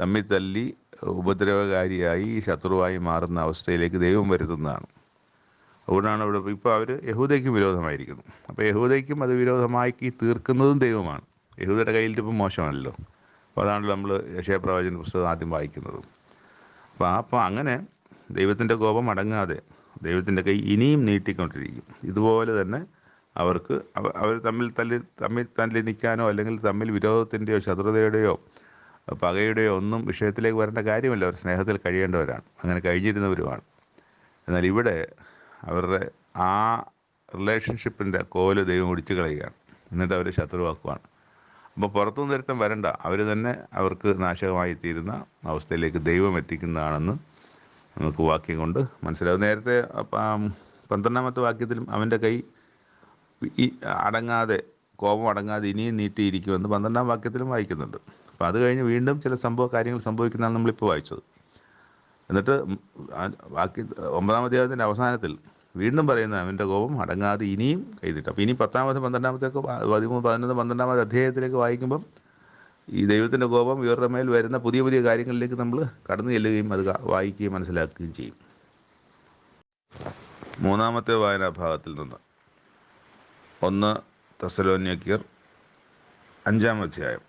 തമ്മിൽ തല്ലി ഉപദ്രവകാരിയായി ശത്രുവായി മാറുന്ന അവസ്ഥയിലേക്ക് ദൈവം വരുത്തുന്നതാണ്. അതുകൊണ്ടാണ് ഇവിടെ ഇപ്പോൾ അവർ യഹൂദയ്ക്കും വിരോധമായിരിക്കുന്നു. അപ്പോൾ യഹൂദയ്ക്കും അത് വിരോധമാക്കി തീർക്കുന്നതും ദൈവമാണ്. യഹൂദയുടെ കയ്യിലിപ്പോൾ മോശമാണല്ലോ. അപ്പോൾ അതാണല്ലോ നമ്മൾ യശയപ്രവചന പുസ്തകം ആദ്യം വായിക്കുന്നത്. അപ്പോൾ അപ്പോൾ അങ്ങനെ ദൈവത്തിന്റെ കോപം അടങ്ങാതെ ദൈവത്തിന്റെ കൈ ഇനിയും നീട്ടിക്കൊണ്ടിരിക്കും. ഇതുപോലെ തന്നെ അവർക്ക് അവ- അവർ തമ്മിൽ തല്ലി തമ്മിൽ തല്ലിനിക്കാനോ അല്ലെങ്കിൽ തമ്മിൽ വിരോധത്തിന്റെയോ ശത്രുതയുടെയോ പകയുടെയോ ഒന്നും വിഷയത്തിലേക്ക് വരേണ്ട കാര്യമല്ല. അവർ സ്നേഹത്തിൽ കഴിയേണ്ടവരാണ്. അങ്ങനെ കഴിഞ്ഞിരുന്നവരുമാണ് എന്നാൽ ഇവിടെ അവരുടെ ആ റിലേഷൻഷിപ്പിന്റെ കോൽ ദൈവം ഒടിച്ചു കളയുകയാണ്. എന്നിട്ട് അവരെ ശത്രുവാക്കുവാണ്. അപ്പോൾ പുറത്തുനിന്ന് ഒരുത്തം വരണ്ട. അവർ തന്നെ അവർക്ക് നാശകമായി തീരുന്ന അവസ്ഥയിലേക്ക് ദൈവം എത്തിക്കുന്നതാണെന്ന് നമുക്ക് വാക്യം കൊണ്ട് മനസ്സിലാവും. നേരത്തെ പന്ത്രണ്ടാമത്തെ വാക്യത്തിലും അവന്റെ കൈ ഈ അടങ്ങാതെ കോപം അടങ്ങാതെ ഇനിയും നീട്ടിയിരിക്കുമെന്ന് പന്ത്രണ്ടാം വാക്യത്തിലും വായിക്കുന്നുണ്ട്. അപ്പോൾ അത് കഴിഞ്ഞ് വീണ്ടും ചില സംഭവ കാര്യങ്ങൾ സംഭവിക്കുന്നതാണ് നമ്മളിപ്പോൾ വായിച്ചത്. എന്നിട്ട് ബാക്കി ഒമ്പതാം അധ്യായത്തിന്റെ അവസാനത്തിൽ വീണ്ടും പറയുന്ന അവന്റെ കോപം അടങ്ങാതെ ഇനിയും കൈതിട്ട് അപ്പോൾ ഇനി പത്താമത് പന്ത്രണ്ടാമത്തേക്ക് പതിമൂന്ന് പതിനൊന്ന് പന്ത്രണ്ടാമത് അധ്യായത്തിലേക്ക് വായിക്കുമ്പം ഈ ദൈവത്തിന്റെ കോപം ഇവരുടെ മേൽ വരുന്ന പുതിയ പുതിയ കാര്യങ്ങളിലേക്ക് നമ്മൾ കടന്നു ചെല്ലുകയും അത് വായിക്കുകയും മനസ്സിലാക്കുകയും ചെയ്യും. മൂന്നാമത്തെ വായനാഭാഗത്തിൽ നിന്ന് ഒന്ന് തെസലോന്യക്കിയർ അഞ്ചാം അധ്യായം.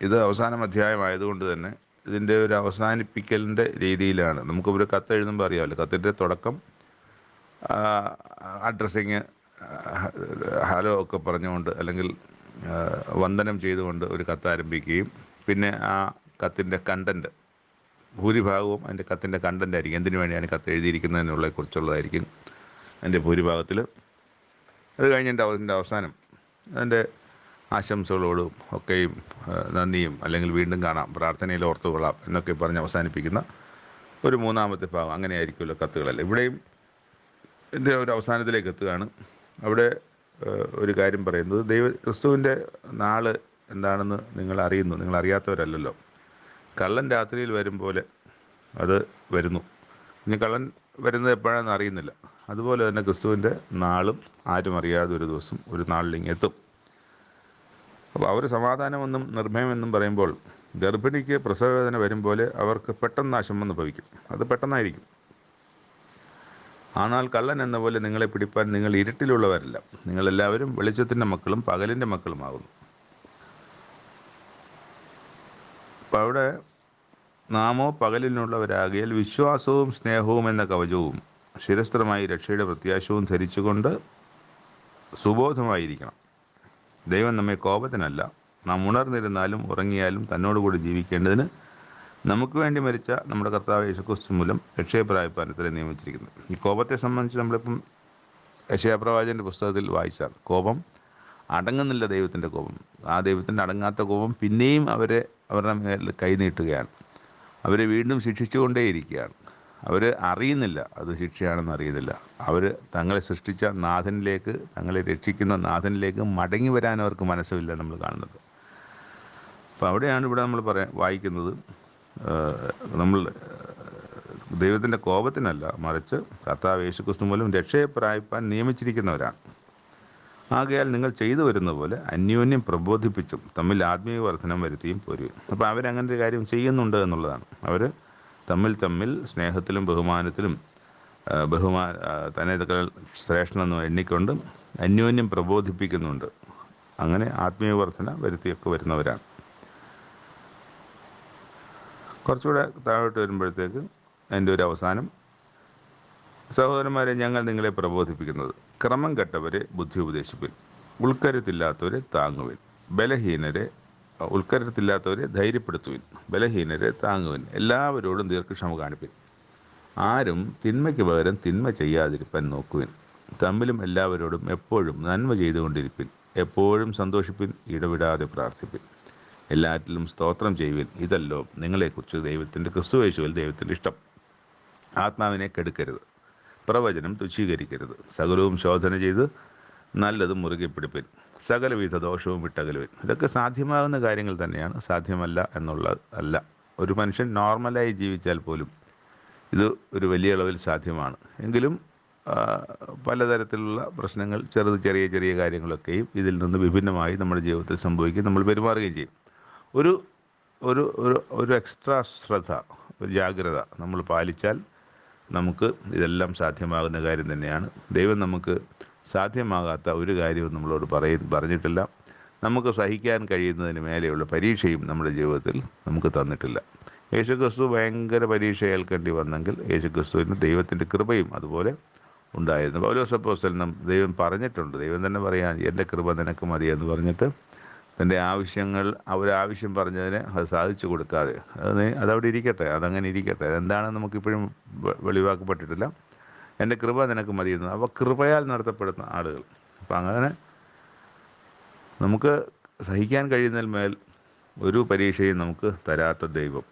ഇത് അവസാനം അധ്യായമായതുകൊണ്ട് തന്നെ ഇതിന്റെ ഒരു അവസാനിപ്പിക്കലിന്റെ രീതിയിലാണ്. നമുക്ക് ഒരു കത്ത് എഴുതുമ്പോൾ അറിയാമല്ലോ. കത്തിന്റെ തുടക്കം അഡ്രസ്സിങ് ഹലോ ഒക്കെ പറഞ്ഞുകൊണ്ട് അല്ലെങ്കിൽ വന്ദനം ചെയ്തുകൊണ്ട് ഒരു കത്ത് ആരംഭിക്കുകയും പിന്നെ ആ കത്തിന്റെ കണ്ടന്റ് ഭൂരിഭാഗവും അതിന്റെ കത്തിന്റെ കണ്ടന്റ് ആയിരിക്കും. എന്തിനു വേണ്ടിയാണ് കത്ത് എഴുതിയിരിക്കുന്നതിനുള്ള കുറിച്ചുള്ളതായിരിക്കും അതിന്റെ ഭൂരിഭാഗത്തിൽ അത് കഴിഞ്ഞിട്ട് അതിന്റെ അവസാനം അതിന്റെ ആശംസകളോടും ഒക്കെയും നന്ദിയും അല്ലെങ്കിൽ വീണ്ടും കാണാം. പ്രാർത്ഥനയിൽ ഓർത്തുകൊള്ളാം എന്നൊക്കെ പറഞ്ഞ് അവസാനിപ്പിക്കുന്ന ഒരു മൂന്നാമത്തെ ഭാഗം. അങ്ങനെയായിരിക്കുമല്ലോ കത്തുകളല്ല. ഇവിടെയും എന്റെ ഒരു അവസാനത്തിലേക്ക് എത്തുകയാണ്. അവിടെ ഒരു കാര്യം പറയുന്നത് ദൈവ ക്രിസ്തുവിന്റെ നാൾ എന്താണെന്ന് നിങ്ങൾ അറിയുന്നു. നിങ്ങൾ അറിയാത്തവരല്ലല്ലോ. കള്ളൻ രാത്രിയിൽ വരും പോലെ അത് വരുന്നു. ഇനി കള്ളൻ വരുന്നത് എപ്പോഴാണെന്ന് അറിയുന്നില്ല. അതുപോലെ തന്നെ ക്രിസ്തുവിന്റെ നാളും ആരും അറിയാതെ ഒരു ദിവസം ഒരു നാളിലേക്ക് എത്തും. അപ്പോൾ അവർ സമാധാനമെന്നും നിർഭയമെന്നും പറയുമ്പോൾ ഗർഭിണിക്ക് പ്രസവവേദന വരും പോലെ അവർക്ക് പെട്ടെന്ന് അശമെന്ന് ഭവിക്കും അത് പെട്ടെന്നായിരിക്കും. ആണാൽ കള്ളൻ എന്ന പോലെ നിങ്ങളെ പിടിപ്പാൻ നിങ്ങൾ ഇരുട്ടിലുള്ളവരല്ല. നിങ്ങളെല്ലാവരും വെളിച്ചത്തിന്റെ മക്കളും പകലിന്റെ മക്കളുമാകുന്നു. അപ്പം അവിടെ നാമോ പകലിനുള്ളവരാകിയാൽ വിശ്വാസവും സ്നേഹവും എന്ന കവചവും ശിരസ്ത്രമായി രക്ഷയുടെ പ്രത്യാശവും ധരിച്ചുകൊണ്ട് സുബോധമായിരിക്കണം. ദൈവം നമ്മെ കോപത്തിനല്ല. നാം ഉണർന്നിരുന്നാലും ഉറങ്ങിയാലും തന്നോടുകൂടി ജീവിക്കേണ്ടതിന് നമുക്ക് വേണ്ടി മരിച്ച നമ്മുടെ കർത്താവ് യേശുക്രിസ്തു മൂലം രക്ഷയപ്രായപ്പാനത്തിനെ നിയമിച്ചിരിക്കുന്നത് ഈ കോപത്തെ സംബന്ധിച്ച് നമ്മളിപ്പം യശയപ്രവാചന്റെ പുസ്തകത്തിൽ വായിച്ചാണ് കോപം അടങ്ങുന്നില്ല ദൈവത്തിന്റെ കോപം. ആ ദൈവത്തിന്റെ അടങ്ങാത്ത കോപം പിന്നെയും അവരെ അവരുടെ മേൽ കൈനീട്ടുകയാണ് അവരെ വീണ്ടും ശിക്ഷിച്ചുകൊണ്ടേയിരിക്കുകയാണ്. അവർ അറിയുന്നില്ല അത് ശിക്ഷയാണെന്ന് അറിയുന്നില്ല. അവർ തങ്ങളെ സൃഷ്ടിച്ച നാഥനിലേക്ക് തങ്ങളെ രക്ഷിക്കുന്ന നാഥനിലേക്ക് മടങ്ങി വരാൻ അവർക്ക് മനസ്സുമില്ല നമ്മൾ കാണുന്നത്. അപ്പോൾ അവിടെയാണ് ഇവിടെ നമ്മൾ പറയാൻ വായിക്കുന്നത്. നമ്മൾ ദൈവത്തിന്റെ കോപത്തിനല്ല മറിച്ച് കർത്താവ് യേശുക്രിസ്തു മൂലം രക്ഷയെ പ്രാപിപ്പാൻ നിയമിച്ചിരിക്കുന്നവരാണ്. ആകയാൽ നിങ്ങൾ ചെയ്തു വരുന്ന പോലെ അന്യോന്യം പ്രബോധിപ്പിച്ചും തമ്മിൽ ആത്മീയ വർധനം വരുത്തിയും പോരുകയും. അപ്പോൾ അവരങ്ങനെ ഒരു കാര്യം ചെയ്യുന്നുണ്ട് എന്നുള്ളതാണ്. അവർ തമ്മിൽ തമ്മിൽ സ്നേഹത്തിലും ബഹുമാനത്തിലും ബഹുമാ ആ, തന്നെ ഇതൊക്കെ ശ്രേഷ്ഠനെന്ന് എണ്ണിക്കൊണ്ട് അന്യോന്യം പ്രബോധിപ്പിക്കുന്നുണ്ട്. അങ്ങനെ ആത്മീയ വർധന വരുത്തിയൊക്കെ വരുന്നവരാണ്. കുറച്ചുകൂടെ താഴോട്ട് വരുമ്പോഴത്തേക്ക് അതിന്റെ ഒരു അവസാനം. സഹോദരന്മാരെ ഞങ്ങൾ നിങ്ങളെ പ്രബോധിപ്പിക്കുന്നത് ക്രമം കെട്ടവരെ ബുദ്ധി ഉപദേശിപ്പിൻ ഉൾക്കരുത്തില്ലാത്തവരെ താങ്ങുവിൻ ബലഹീനരെ ഉൾക്കരുത്തില്ലാത്തവരെ ധൈര്യപ്പെടുത്തുവിൻ ബലഹീനരെ താങ്ങുവിൻ എല്ലാവരോടും ദീർഘക്ഷമ കാണിപ്പിൻ. ആരും തിന്മയ്ക്ക് പകരം തിന്മ ചെയ്യാതിരിപ്പാൻ നോക്കുവിൻ. തമ്മിലും എല്ലാവരോടും എപ്പോഴും നന്മ ചെയ്തുകൊണ്ടിരിപ്പിൻ. എപ്പോഴും സന്തോഷിപ്പിൻ ഇടവിടാതെ പ്രാർത്ഥിപ്പിൻ. എല്ലാറ്റിലും സ്തോത്രം ചെയ്യുവിൻ. ഇതല്ലോ നിങ്ങളെക്കുറിച്ച് ദൈവത്തിന്റെ ക്രിസ്തുവേശുവിൽ ദൈവത്തിന്റെ ഇഷ്ടം. ആത്മാവിനെ കെടുക്കരുത്. പ്രവചനം തുച്ഛീകരിക്കരുത്. സകലവും ശോധന ചെയ്ത് നല്ലത് മുറുകെ പിടിപ്പിൻ സകലവിധ ദോഷവും വിട്ടകലുവിൻ. ഇതൊക്കെ സാധ്യമാകുന്ന കാര്യങ്ങൾ തന്നെയാണ്. സാധ്യമല്ല എന്നുള്ള അല്ല. ഒരു മനുഷ്യൻ നോർമലായി ജീവിച്ചാൽ പോലും ഇത് ഒരു വലിയ അളവിൽ സാധ്യമാണ്. എങ്കിലും പലതരത്തിലുള്ള പ്രശ്നങ്ങൾ ചെറുത് ചെറിയ ചെറിയ കാര്യങ്ങളൊക്കെയും ഇതിൽ നിന്ന് വിഭിന്നമായി നമ്മുടെ ജീവിതത്തിൽ സംഭവിക്കുകയും നമ്മൾ പെരുമാറുകയും ചെയ്യും. ഒരു ഒരു ഒരു ഒരു എക്സ്ട്രാ ശ്രദ്ധ ഒരു ജാഗ്രത നമ്മൾ പാലിച്ചാൽ നമുക്ക് ഇതെല്ലാം സാധ്യമാകുന്ന കാര്യം തന്നെയാണ്. ദൈവം നമുക്ക് സാധ്യമാകാത്ത ഒരു കാര്യവും നമ്മളോട് പറയ പറഞ്ഞിട്ടില്ല. നമുക്ക് സഹിക്കാൻ കഴിയുന്നതിന് മേലെയുള്ള പരീക്ഷയും നമ്മുടെ ജീവിതത്തിൽ നമുക്ക് തന്നിട്ടില്ല. യേശുക്രിസ്തു ഭയങ്കര പരീക്ഷ ഏൽക്കേണ്ടി വന്നെങ്കിൽ യേശുക്രിസ്തുവിന് ദൈവത്തിന്റെ കൃപയും അതുപോലെ ഉണ്ടായിരുന്നു. പൗലോസ് അപ്പോസ്തലൻ ദൈവം പറഞ്ഞിട്ടുണ്ട്. ദൈവം തന്നെ പറയാൻ എന്റെ കൃപ നിനക്ക് മതി എന്ന് പറഞ്ഞിട്ട് തന്റെ ആവശ്യങ്ങൾ അവരാവശ്യം പറഞ്ഞതിനെ അത് സാധിച്ചു കൊടുക്കാതെ. അത് അതവിടെ ഇരിക്കട്ടെ അതങ്ങനെ ഇരിക്കട്ടെ. അതെന്താണെന്ന് നമുക്കിപ്പോഴും വെളിവാക്കപ്പെട്ടിട്ടില്ല. എന്റെ കൃപ നിനക്ക് മതിയെന്ന്. അപ്പോൾ കൃപയാൽ നടത്തപ്പെടുന്ന ആളുകൾ. അപ്പം അങ്ങനെ നമുക്ക് സഹിക്കാൻ കഴിയുന്നതിൽ മേൽ ഒരു പരീക്ഷയും നമുക്ക് തരാത്ത ദൈവം.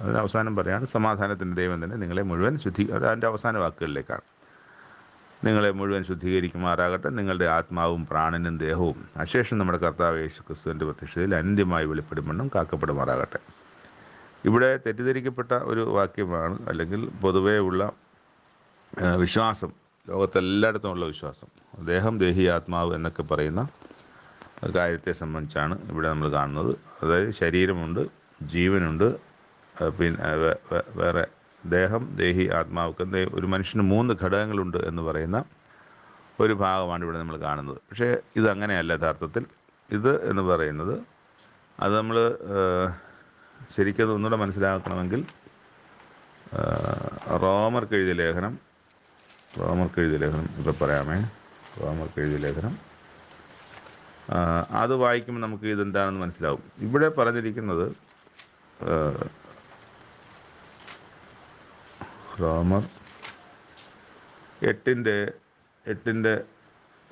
അതിന് അവസാനം പറയാണ് സമാധാനത്തിന്റെ ദൈവം തന്നെ നിങ്ങളെ മുഴുവൻ ശുദ്ധി അത് അതിന്റെ അവസാന വാക്കുകളിലേക്കാണ്. നിങ്ങളെ മുഴുവൻ ശുദ്ധീകരിക്കുമാറാകട്ടെ നിങ്ങളുടെ ആത്മാവും പ്രാണനും ദേഹവും അശേഷം നമ്മുടെ കർത്താവ് യേശു ക്രിസ്തുവിന്റെ പ്രത്യക്ഷതയിൽ അന്ത്യമായി വെളിപ്പെടുമെന്നും കാക്കപ്പെടുമാറാകട്ടെ. ഇവിടെ തെറ്റിദ്ധരിക്കപ്പെട്ട ഒരു വാക്യമാണ് അല്ലെങ്കിൽ പൊതുവേ ഉള്ള വിശ്വാസം. ലോകത്തെല്ലായിടത്തുമുള്ള വിശ്വാസം. ദേഹം ദേഹി ആത്മാവ് എന്നൊക്കെ പറയുന്ന കാര്യത്തെ സംബന്ധിച്ചാണ് ഇവിടെ നമ്മൾ കാണുന്നത്. അതായത് ശരീരമുണ്ട് ജീവനുണ്ട് പിന്നെ വേറെ ദേഹം ദേഹി ആത്മാവ് ഒരു മനുഷ്യന് മൂന്ന് ഘടകങ്ങളുണ്ട് എന്ന് പറയുന്ന ഒരു ഭാഗമാണ് ഇവിടെ നമ്മൾ കാണുന്നത്. പക്ഷേ ഇത് യഥാർത്ഥത്തിൽ. ഇത് എന്ന് പറയുന്നത് അത് നമ്മൾ ശരിക്കും ഒന്നുകൂടെ മനസ്സിലാക്കണമെങ്കിൽ റോമർക്ക് എഴുതിയ ലേഖനം റോമർക്ക് എഴുതിയ ലേഖനം ഇവിടെ പറയാമേ. റോമർക്ക് എഴുതിയ ലേഖനം അത് വായിക്കുമ്പോൾ നമുക്ക് ഇതെന്താണെന്ന് മനസ്സിലാവും. ഇവിടെ പറഞ്ഞിരിക്കുന്നത് റോമർ എട്ടിന്റെ എട്ടിന്റെ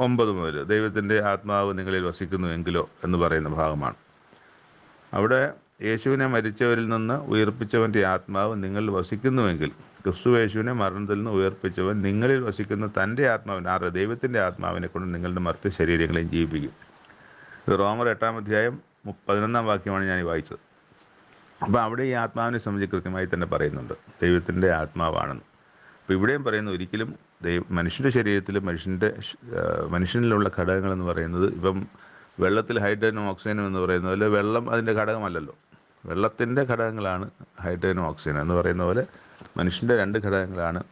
ഒമ്പത് മുതൽ ദൈവത്തിന്റെ ആത്മാവ് നിങ്ങളിൽ വസിക്കുന്നു എങ്കിലോ എന്ന് പറയുന്ന ഭാഗമാണ്. അവിടെ യേശുവിനെ മരിച്ചവരിൽ നിന്ന് ഉയർപ്പിച്ചവന്റെ ആത്മാവ് നിങ്ങളിൽ വസിക്കുന്നുവെങ്കിൽ ക്രിസ്തു യേശുവിനെ മരണത്തിൽ നിന്ന് ഉയർപ്പിച്ചവൻ നിങ്ങളിൽ വസിക്കുന്ന തന്റെ ആത്മാവിനെ ആറ് ദൈവത്തിന്റെ ആത്മാവിനെ കൊണ്ട് നിങ്ങളുടെ മർത്ത ശരീരങ്ങളെ ജീവിപ്പിക്കും. ഇത് റോമർ എട്ടാം അധ്യായം പതിനൊന്നാം വാക്യമാണ് ഞാൻ വായിച്ചത്. അപ്പോൾ അവിടെ ഈ ആത്മാവിനെ സംബന്ധിച്ച് കൃത്യമായി തന്നെ പറയുന്നുണ്ട്. ദൈവത്തിന്റെ ആത്മാവാണെന്ന്. അപ്പോൾ ഇവിടെയും പറയുന്നു ഒരിക്കലും ദൈവ മനുഷ്യന്റെ ശരീരത്തിൽ മനുഷ്യന്റെ മനുഷ്യനിലുള്ള ഘടകങ്ങളെന്ന് പറയുന്നത് ഇപ്പം വെള്ളത്തിൽ ഹൈഡ്രജനും ഓക്സിജനും എന്ന് പറയുന്നത് വെള്ളം അതിന്റെ ഘടകമല്ലല്ലോ. വെള്ളത്തിന്റെ ഘടകങ്ങളാണ് ഹൈഡ്രജനും ഓക്സിജനും എന്ന് പറയുന്ന പോലെ മനുഷ്യന്റെ രണ്ട് ഘടകങ്ങളാണ്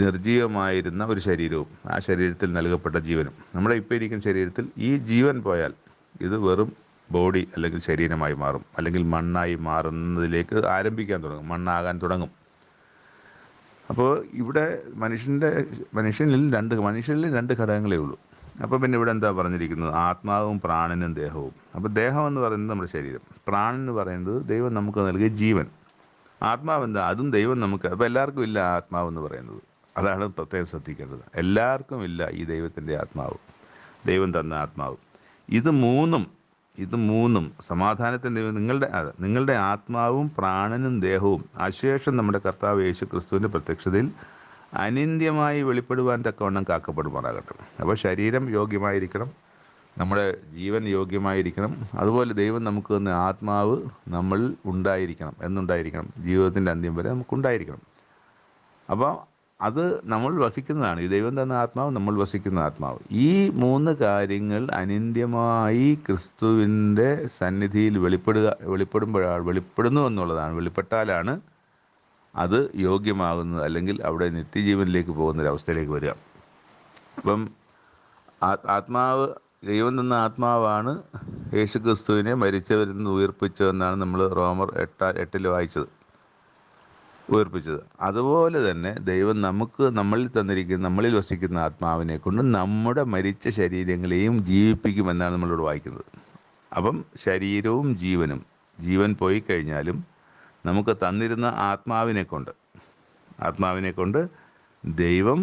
നിർജീവമായിരുന്ന ഒരു ശരീരവും ആ ശരീരത്തിൽ നൽകപ്പെട്ട ജീവനും. നമ്മുടെ ഇപ്പോൾ ഇരിക്കുന്ന ശരീരത്തിൽ ഈ ജീവൻ പോയാൽ ഇത് വെറും ബോഡി അല്ലെങ്കിൽ ശരീരമായി മാറും. അല്ലെങ്കിൽ മണ്ണായി മാറുന്നതിലേക്ക് ആരംഭിക്കാൻ തുടങ്ങും മണ്ണാകാൻ തുടങ്ങും. അപ്പോൾ ഇവിടെ മനുഷ്യന്റെ മനുഷ്യനിൽ രണ്ട് മനുഷ്യനിൽ രണ്ട് ഘടകങ്ങളേ ഉള്ളൂ. അപ്പോൾ പിന്നെ ഇവിടെ എന്താ പറഞ്ഞിരിക്കുന്നത്? ആത്മാവും പ്രാണനും ദേഹവും. അപ്പോൾ ദേഹം എന്ന് പറയുന്നത് നമ്മുടെ ശരീരം. പ്രാണൻ എന്ന് പറയുന്നത് ദൈവം നമുക്ക് നൽകിയ ജീവൻ. ആത്മാവ് എന്താ? അതും ദൈവം നമുക്ക്. അപ്പോൾ എല്ലാവർക്കും ഇല്ല ആത്മാവ് എന്ന് പറയുന്നത്. അതാണ് പ്രത്യേകം ശ്രദ്ധിക്കേണ്ടത്. എല്ലാവർക്കും ഇല്ല ഈ ദൈവത്തിന്റെ ആത്മാവ്. ദൈവം തന്ന ആത്മാവ്. ഇത് മൂന്നും ഇത് മൂന്നും സമാധാനത്തിന്റെ നിങ്ങളുടെ നിങ്ങളുടെ ആത്മാവും പ്രാണനും ദേഹവും അശേഷം നമ്മുടെ കർത്താവ് യേശു ക്രിസ്തുവിന്റെ പ്രത്യക്ഷതയിൽ അനിന്ദ്യമായി വെളിപ്പെടുവാൻ തക്കവണ്ണം കാക്കപ്പെടുമാറാകട്ടെ. അപ്പോൾ ശരീരം യോഗ്യമായിരിക്കണം. നമ്മുടെ ജീവൻ യോഗ്യമായിരിക്കണം. അതുപോലെ ദൈവം നമുക്ക് തന്ന ആത്മാവ് നമ്മൾ ഉണ്ടായിരിക്കണം. എന്നുണ്ടായിരിക്കണം. ജീവിതത്തിന്റെ അന്ത്യം വരെ നമുക്കുണ്ടായിരിക്കണം അപ്പോൾ അത് നമ്മൾ വസിക്കുന്നതാണ്. ഈ ദൈവം തന്ന ആത്മാവ് നമ്മൾ വസിക്കുന്ന ആത്മാവ്. ഈ മൂന്ന് കാര്യങ്ങൾ അനിന്ദ്യമായി ക്രിസ്തുവിന്റെ സന്നിധിയിൽ വെളിപ്പെടുക വെളിപ്പെടുമ്പോഴാണ് വെളിപ്പെടുന്നു എന്നുള്ളതാണ്. വെളിപ്പെട്ടാലാണ് അത് യോഗ്യമാകുന്നത് അല്ലെങ്കിൽ അവിടെ നിത്യജീവനിലേക്ക് പോകുന്ന ഒരു അവസ്ഥയിലേക്ക് വരിക. അപ്പം ആത്മാവ് ദൈവം തന്ന ആത്മാവാണ് യേശു ക്രിസ്തുവിനെ മരിച്ചവരിൽ നിന്ന് ഉയർപ്പിച്ചതെന്നാണ് നമ്മൾ റോമർ എട്ട എട്ടിൽ വായിച്ചത്. ഉയർപ്പിച്ചത്. അതുപോലെ തന്നെ ദൈവം നമുക്ക് നമ്മളിൽ തന്നിരിക്കുന്ന നമ്മളിൽ വസിക്കുന്ന ആത്മാവിനെ കൊണ്ട് നമ്മുടെ മരിച്ച ശരീരങ്ങളെയും ജീവിപ്പിക്കുമെന്നാണ് നമ്മളിവിടെ വായിക്കുന്നത്. അപ്പം ശരീരവും ജീവനും ജീവൻ പോയി കഴിഞ്ഞാലും നമുക്ക് തന്നിരുന്ന ആത്മാവിനെ കൊണ്ട് ആത്മാവിനെ കൊണ്ട് ദൈവം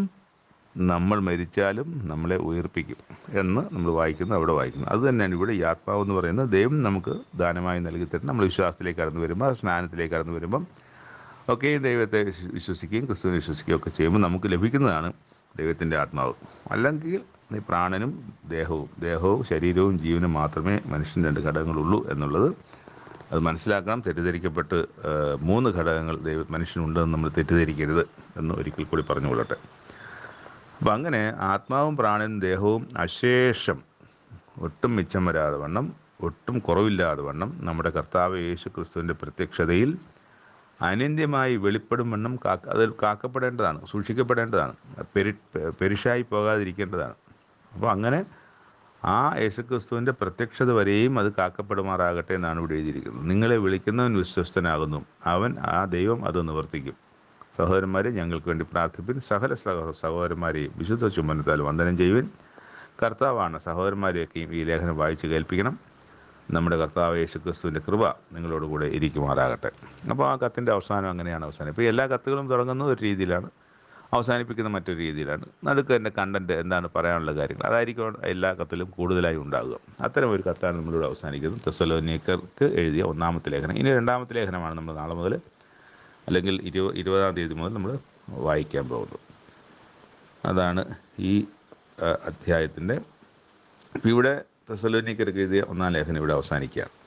നമ്മൾ മരിച്ചാലും നമ്മളെ ഉയർപ്പിക്കും എന്ന് നമ്മൾ വായിക്കുന്നത് അവിടെ വായിക്കുന്നു. അത് തന്നെയാണ് ഇവിടെ ഈ ആത്മാവ് എന്ന് പറയുന്നത്. ദൈവം നമുക്ക് ദാനമായി നൽകി നമ്മൾ വിശ്വാസത്തിലേക്ക് കടന്നു വരുമ്പോൾ സ്നാനത്തിലേക്ക് കടന്നു വരുമ്പം ഒക്കെ ദൈവത്തെ വിശ്വസിക്കുകയും ക്രിസ്തുവിനെ വിശ്വസിക്കുകയും ഒക്കെ ചെയ്യുമ്പോൾ നമുക്ക് ലഭിക്കുന്നതാണ് ദൈവത്തിന്റെ ആത്മാവ്. അല്ലെങ്കിൽ ഈ പ്രാണനും ദേഹവും ദേഹവും ശരീരവും ജീവനും മാത്രമേ മനുഷ്യൻ രണ്ട് ഘടകങ്ങളുള്ളൂ എന്നുള്ളത് അത് മനസ്സിലാക്കണം. തെറ്റിദ്ധരിക്കപ്പെട്ട് മൂന്ന് ഘടകങ്ങൾ ദൈവ മനുഷ്യനുണ്ടെന്ന് നമ്മൾ തെറ്റിദ്ധരിക്കരുത് എന്ന് ഒരിക്കൽ കൂടി പറഞ്ഞുകൊള്ളട്ടെ. അപ്പം അങ്ങനെ ആത്മാവും പ്രാണനും ദേഹവും അശേഷം ഒട്ടും മിച്ചം വരാതെ വണ്ണം ഒട്ടും കുറവില്ലാതെ വണ്ണം നമ്മുടെ കർത്താവ് യേശു ക്രിസ്തുവിന്റെ പ്രത്യക്ഷതയിൽ അനിന്ദ്യമായി വെളിപ്പെടും വണ്ണം കാക്ക അത് കാക്കപ്പെടേണ്ടതാണ് സൂക്ഷിക്കപ്പെടേണ്ടതാണ് പെരി പെരിഷായി പോകാതിരിക്കേണ്ടതാണ്. അപ്പോൾ അങ്ങനെ ആ യേശുക്രിസ്തുവിന്റെ പ്രത്യക്ഷത വരെയും അത് കാക്കപ്പെടുമാറാകട്ടെ എന്നാണ് ഇവിടെ എഴുതിയിരിക്കുന്നത്. നിങ്ങളെ വിളിക്കുന്നവൻ വിശ്വസ്തനാകുന്നു. അവൻ ആ ദൈവം അത് നിവർത്തിക്കും. സഹോദരന്മാരെ ഞങ്ങൾക്ക് വേണ്ടി പ്രാർത്ഥിപ്പിൻ. സകല സഹോ സഹോദരന്മാരെയും വിശുദ്ധ ചുമനത്താൽ വന്ദനം ചെയ്യുവിൻ. കർത്താവാണ് സഹോദരന്മാരെയൊക്കെയും ഈ ലേഖനം വായിച്ച് കേൾപ്പിക്കണം. നമ്മുടെ കർത്താവ് യേശു ക്രിസ്തുവിന്റെ കൃപ നിങ്ങളോടുകൂടെ ഇരിക്കുമാറാകട്ടെ. അപ്പോൾ ആ കത്തിന്റെ അവസാനം അങ്ങനെയാണ് അവസാനം. ഇപ്പോൾ എല്ലാ കത്തുകളും തുടങ്ങുന്നത് ഒരു രീതിയിലാണ്. അവസാനിപ്പിക്കുന്ന മറ്റൊരു രീതിയിലാണ്. നടുക്ക് എന്റെ കണ്ടന്റ് എന്താണ് പറയാനുള്ള കാര്യങ്ങൾ. അതായിരിക്കും എല്ലാ കത്തിലും കൂടുതലായി ഉണ്ടാകുക അത്തരം ഒരു കത്താണ് നമ്മളിവിടെ അവസാനിക്കുന്നത്. തെസലോനിയക്കർക്ക് എഴുതിയ ഒന്നാമത്തെ ലേഖനം. ഇനി രണ്ടാമത്തെ ലേഖനമാണ് നമ്മൾ നാളെ മുതൽ അല്ലെങ്കിൽ ഇരുപ ഇരുപതാം തീയതി മുതൽ നമ്മൾ വായിക്കാൻ പോകുന്നത്. അതാണ് ഈ അധ്യായത്തിന്റെ ഇവിടെ തെസലോനിക്കർക്ക് എഴുതിയ ഒന്നാം ലേഖനം ഇവിടെ അവസാനിക്കുകയാണ്.